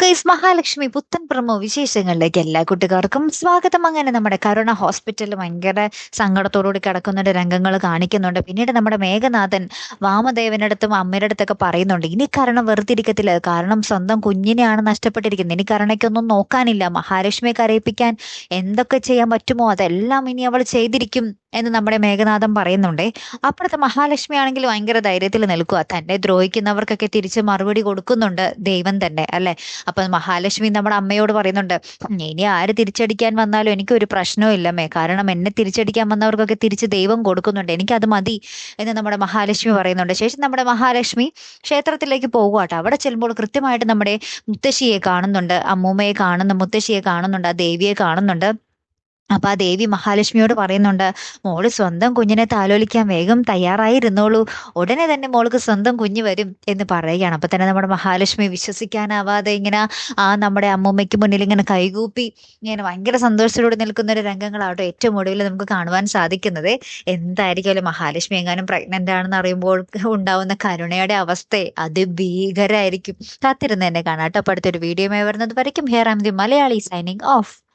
Guys Mahalakshmi പുത്തൻ promo വിശേഷങ്ങളിലേക്ക് എല്ലാ കുട്ടികൾക്കും സ്വാഗതം. അങ്ങനെ നമ്മുടെ കരുണ ഹോസ്പിറ്റലിൽ ഭയങ്കര സങ്കടത്തോടുകൂടി കിടക്കുന്ന രംഗങ്ങൾ കാണിക്കുന്നുണ്ട്. പിന്നീട് നമ്മുടെ മേഘനാഥൻ വാമദേവന്റെ അടുത്തും അമ്മയുടെ അടുത്തൊക്കെ പറയുന്നുണ്ട്. ഇനി കരുണ വെറുതിരിക്കത്തില്ല. കാരണം സ്വന്തം കുഞ്ഞിനെയാണ് നഷ്ടപ്പെട്ടിരിക്കുന്നത്. ഇനി കരുണയ്ക്കൊന്നും നോക്കാനില്ല. മഹാലക്ഷ്മിയെ കരയിപ്പിക്കാൻ എന്തൊക്കെ ചെയ്യാൻ പറ്റുമോ അതെല്ലാം ഇനി അവൾ ചെയ്തിരിക്കും എന്ന് നമ്മുടെ മേഘനാഥൻ പറയുന്നുണ്ടേ. അപ്പുറത്തെ മഹാലക്ഷ്മി ആണെങ്കിൽ ഭയങ്കര ധൈര്യത്തിൽ നിൽക്കുക. തന്നെ ദ്രോഹിക്കുന്നവർക്കൊക്കെ തിരിച്ച് മറുപടി കൊടുക്കുന്നുണ്ട് ദൈവം തന്നെ അല്ലെ? അപ്പൊ മഹാലക്ഷ്മി നമ്മുടെ അമ്മയോട് പറയുന്നുണ്ട് ഇനി ആര് തിരിച്ചടിക്കാൻ വന്നാലും എനിക്കൊരു പ്രശ്നവും ഇല്ലമ്മേ. കാരണം എന്നെ തിരിച്ചടിക്കാൻ വന്നവർക്കൊക്കെ തിരിച്ച് ദൈവം കൊടുക്കുന്നുണ്ട്. അത് മതി എന്ന് നമ്മുടെ മഹാലക്ഷ്മി പറയുന്നുണ്ട്. ശേഷം നമ്മുടെ മഹാലക്ഷ്മി ക്ഷേത്രത്തിലേക്ക് പോകുവാട്ടോ. അവിടെ ചെല്ലുമ്പോൾ കൃത്യമായിട്ട് നമ്മുടെ മുത്തശ്ശിയെ കാണുന്നുണ്ട് അമ്മൂമ്മയെ കാണുന്നു മുത്തശ്ശിയെ കാണുന്നുണ്ട് ആ ദേവിയെ കാണുന്നുണ്ട്. അപ്പൊ ആ ദേവി മഹാലക്ഷ്മിയോട് പറയുന്നുണ്ട് മോൾ സ്വന്തം കുഞ്ഞിനെ താലോലിക്കാൻ വേഗം തയ്യാറായിരുന്നോളൂ. ഉടനെ തന്നെ മോൾക്ക് സ്വന്തം കുഞ്ഞ് വരും എന്ന് പറയുകയാണ്. അപ്പൊ തന്നെ നമ്മുടെ മഹാലക്ഷ്മി വിശ്വസിക്കാനാവാതെ ഇങ്ങനെ ആ നമ്മുടെ അമ്മൂമ്മയ്ക്ക് മുന്നിൽ ഇങ്ങനെ കൈകൂപ്പി ഇങ്ങനെ ഭയങ്കര സന്തോഷത്തോടെ നിൽക്കുന്ന ഒരു രംഗങ്ങളാട്ടോ ഏറ്റവും ഒടുവിൽ നമുക്ക് കാണുവാൻ സാധിക്കുന്നത്. എന്തായിരിക്കും മഹാലക്ഷ്മി എങ്ങാനും പ്രഗ്നന്റ് ആണെന്ന് അറിയുമ്പോൾ ഉണ്ടാവുന്ന കരുണയുടെ അവസ്ഥ? അത് ഭീകരായിരിക്കും. കാത്തിരുന്ന് തന്നെ കാണാം കേട്ടോ അപ്പൊ അടുത്തൊരു വീഡിയോ വരുന്നത് വരയ്ക്കും. Here am the Malayali signing off